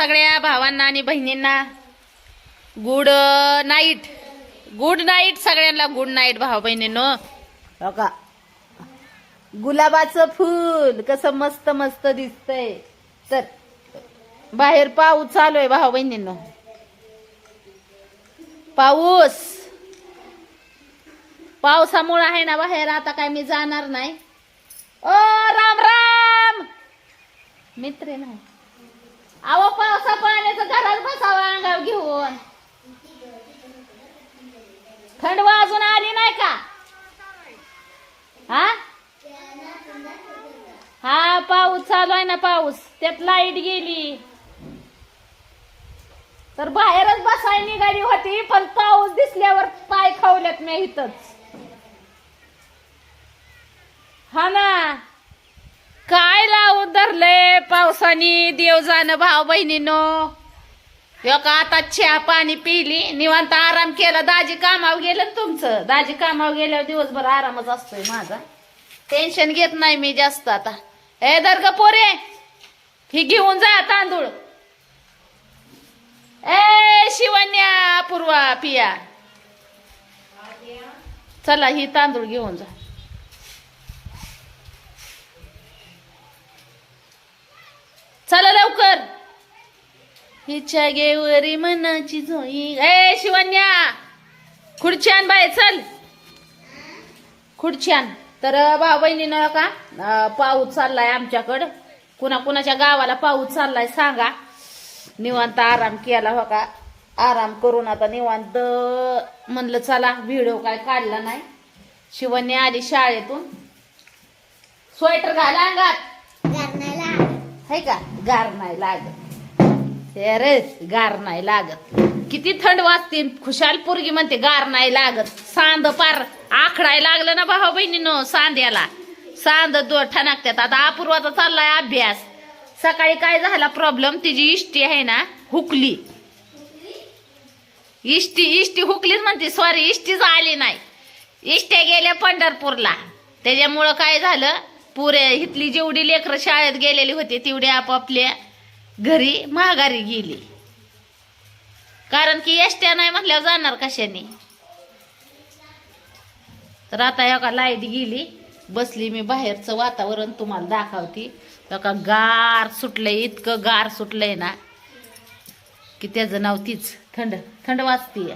सगळ्या भावांना आणि बहिणींना गुड नाईट गुड नाईट सगळ्यांना गुड नाईट भाऊ बहिणींनो. का गुलाबाचं फूल कसं मस्त मस्त दिसतंय. तर बाहेर पाऊस चालू आहे भाऊ बहिणींनो. पाऊस. पावसामुळे आहे ना बाहेर आता काय मी जाणार नाही. ओ राम राम! मित्र नाही अहो पावसा पाण्याचं घरात बसावा अंगाव घेऊन. थंड वाजून आली नाही का? हा? हा पाऊस चालू आहे ना पाऊस. त्यात लाइट गेली. तर बाहेरच बसायला निघाली होती पण पाऊस दिसल्यावर पाय खावल्यात मी इथंच. हा ना? काय लावून धरलंय पावसाने देव जाणं भाव बहिणीनो. ह्यो का आता चहा पाणी पिली निवांत आराम केला दाजी कामावर गेलं ना तुमचं. दाजी कामावर गेल्यावर दिवसभर आरामच असतोय माझा. टेन्शन घेत नाही मी जास्त आता. ए दर्ग पोरे ही घेऊन जा तांदूळ. ए शिवन्या पूर्वा पिया. चला ही तांदूळ घेऊन जा. चला लवकर. हिच्या गेवरी मनाची झोई ए शिवन्या खुर्च्यान बाय चल. खुर्च्यान. तर भाऊ बहिणीनं का पाऊस चाललाय आमच्याकडं. कुणा कुणाच्या गावाला पाऊस चाललाय सांगा. निवांत आराम केला हो का? आराम करून आता निवांत म्हणलं चला व्हिडिओ काय काढला नाही. शिवन्या आली शाळेतून. स्वेटर घाला अंगात. है का? गार नाही लागत. ते गार नाही लागत. किती थंड वाजते खुशाल पोरगी म्हणते गार नाही लागत. सांद पार आखडाय लागलं ना भाऊ बहिणीनो सांद्याला सांद दो त्यात आता अपूर्वाचा चाललाय अभ्यास. सकाळी काय झाला प्रॉब्लेम तिची इष्टी आहे ना हुकली. इष्टी इष्टी हुकलीच म्हणते सॉरी इष्टीच आली नाही. इष्ट्या गेल्या पंढरपूरला. त्याच्यामुळं काय झालं? पुरे इथली जेवढी लेकरं शाळेत गेलेली होती तेवढी आपापल्या घरी माघारी गेली. कारण की एसट्या नाही म्हटल्यावर जाणार कशाने? तर आता एका लाइट गेली बसली मी बाहेरचं वातावरण तुम्हाला दाखवते. एका गार सुटलंय इतकं गार सुटलंय ना की त्याचं नाव तीच थंड थंड वाजतीय.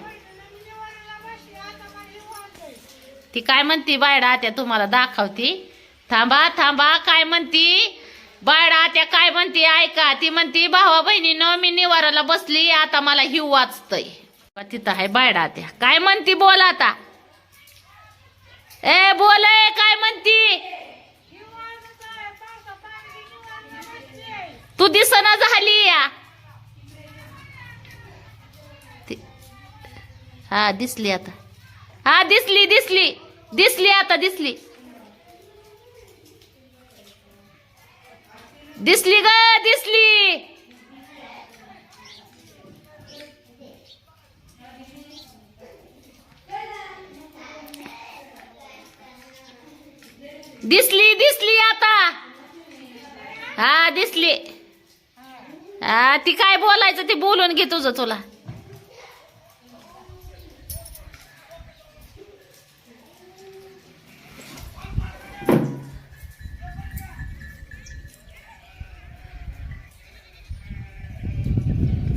ती काय म्हणती बायडा त्या तुम्हाला दाखवती. थांबा थांबा काय म्हणती? बायडा त्या काय म्हणती? ऐका ती म्हणती भावा बहिणीनं मी निवाराला बसली आता मला हिव वाचतय. तिथं आहे बायडा त्या? काय म्हणती बोल आता? ए बोल काय म्हणती? तू दिसना झाली या. हा दिसली आता. हा दिसली दिसली दिसली आता दिसली. दिसली ग दिसली. दिसली दिसली आता. हा दिसली. हा ती काय बोलायचं ते बोलून घे तुझं तुला.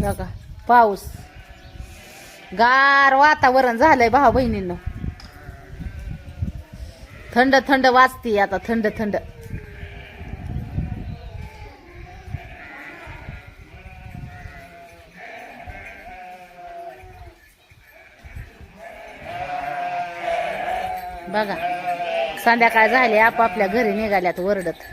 बघा पाऊस. गार वातावरण झालंय भाऊ बहिणींना. थंड थंड वाजते आता थंड थंड. बघा संध्याकाळ झाली आपापल्या घरी निघाल्यात वरडत.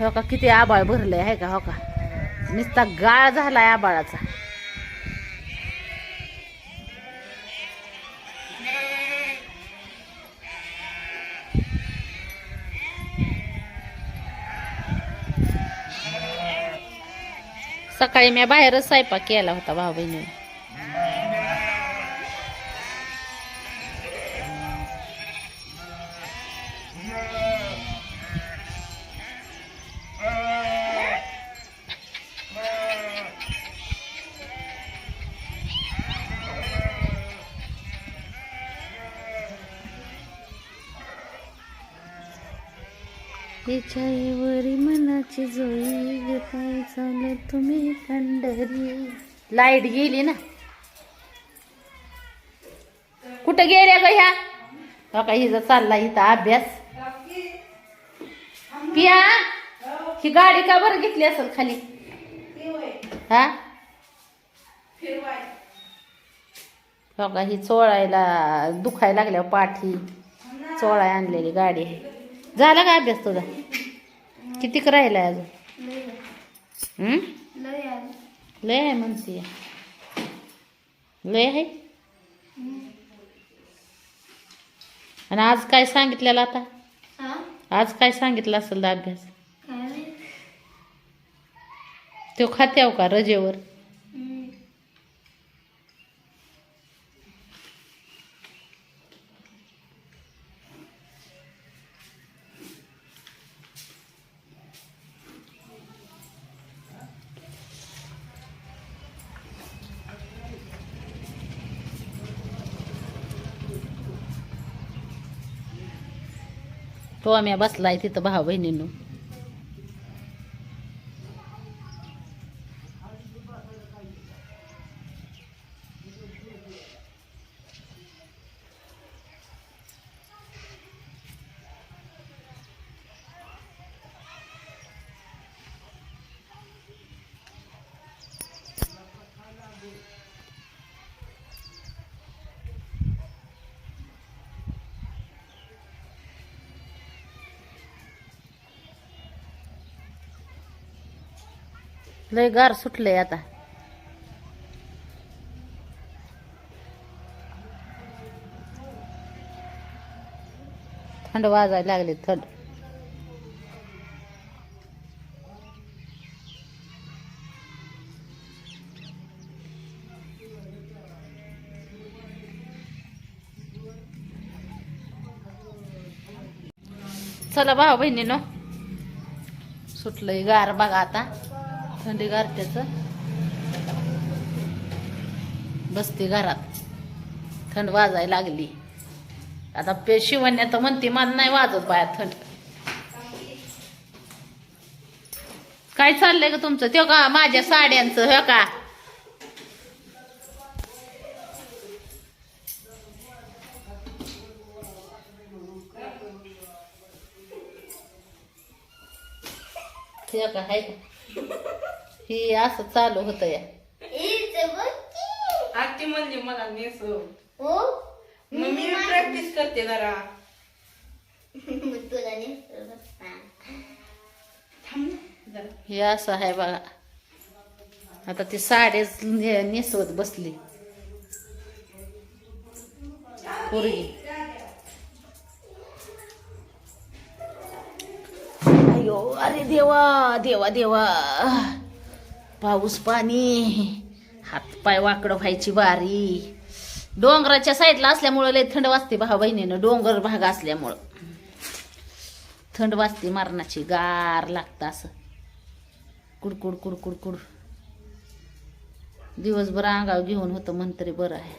हो का? किती आबाळ भरलंय आहे का? हो का? नुसता गाळ झालाय आबाळाचा सकाळी मी बाहेरच स्वयंपाक केला होता भाऊ बहिणी हिच्यावरी मनाची जोई ग पाय तुम्ही पंढरी लाइट गेली ना. कुठं गेल्या ग ह्या? हो का हिचा चालला इथं अभ्यास? पिया ही गाडी का बरं घेतली असेल खाली? हा? हो का ही चोळायला दुखायला लागल्या पाठी. चोळाय आणलेली गाडी. आहे झाला का अभ्यास तुझा? कितीक राहिलाय अजून? लय आहे म्हणते. लय आहे? आणि आज काय सांगितलेलं आता? आज काय सांगितलं असेल अभ्यास? तो खात्याव का रजेवर? तो आम्ही बसलाय तिथं भाव बहिणींनो लय गार सुटलंय आता. थंड वाजायला लागले थंड. चला भाऊ बहिणीनो. सुटलंय गार बघा आता. थंडी गारट्याच. बसते घरात. थंड वाजायला लागली. आता पे शिवण्या तर म्हणते मला नाही वाजत बाया थंड. काय चाललंय का तुमचं? ते का माझ्या साड्यांचं हो का? ते का हाय का? ही असं चालू होतं या आत्ती म्हणजे मला नेसव मग मी प्रॅक्टिस करते जरा. थांब ना जरा. हे असं आहे बघा. आता ती साडेच ने- नेसवत बसली. पोरगी. अयो अरे देवा देवा देवा. पाऊस पाणी हात पाय वाकडं व्हायची बारी. डोंगराच्या साईडला असल्यामुळं लय थंड वाजते भाऊ बहिणीनं डोंगर भाग असल्यामुळं. थंड वाजते मारणाची गार लागतं असं. कुडकुड कुडकुड कुड दिवसभर अंगाव घेऊन होतं म्हण तरी बरं आहे.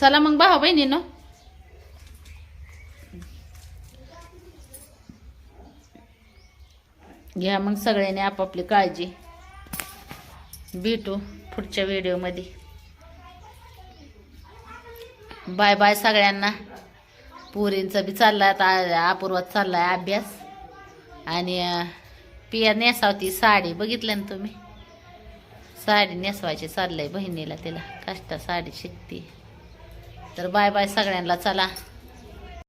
चला मग भाऊ बहिणीनं. घ्या मग सगळ्यांनी आपापली काळजी. भेटू पुढच्या व्हिडिओमध्ये. बाय बाय सगळ्यांना. पोरींचं बी चाललाय आता अपूर्वात चाललाय अभ्यास. आणि पिया नेसावती साडी बघितलं ना तुम्ही? साडी नेसवायची चाललंय बहिणीला तिला. कष्टा साडी शिकते. तर बाय बाय सगळ्यांना चला.